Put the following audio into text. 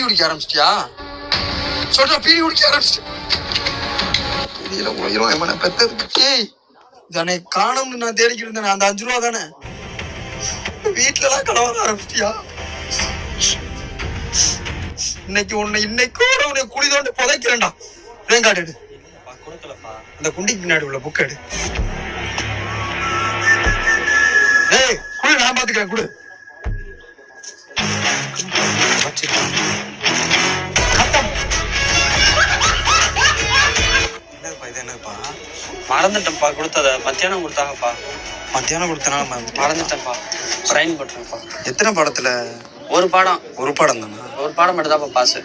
குடிக்க ஆரம்பிச்சிட்டியா? சொல்றா பீடி குடிக்க தானே காணும்னு நான் தேடிக்கிட்டு இருந்தேன் அந்த அஞ்சு ரூபா தானே? வீட்டுல எல்லாம் கடவுள ஆரம்பிச்சிட்டியா? இன்னைக்கு உன்னை இன்னைக்கு உன்னை குழி தோண்டி புதைக்கிறேன்டா. ரேங்கார்டு எடு. அந்த குண்டிக்கு பின்னாடி உள்ள புக் எடு. ஏய் குடு நான் பாத்துக்கிறேன் குடு. மறந்துட்டேன்ப்பா கொடுத்தத. மத்தியானம் கொடுத்தாங்கப்பா. மத்தியானம் கொடுத்தனால மறந்துட்டேன். மறந்துட்டேன்ப்பா. சைன் போட்டுருப்பா எத்தனை படத்துல? ஒரு பாடம். ஒரு படம் தானா? ஒரு பாடம் மட்டும் தான்ப்பா பாஸ்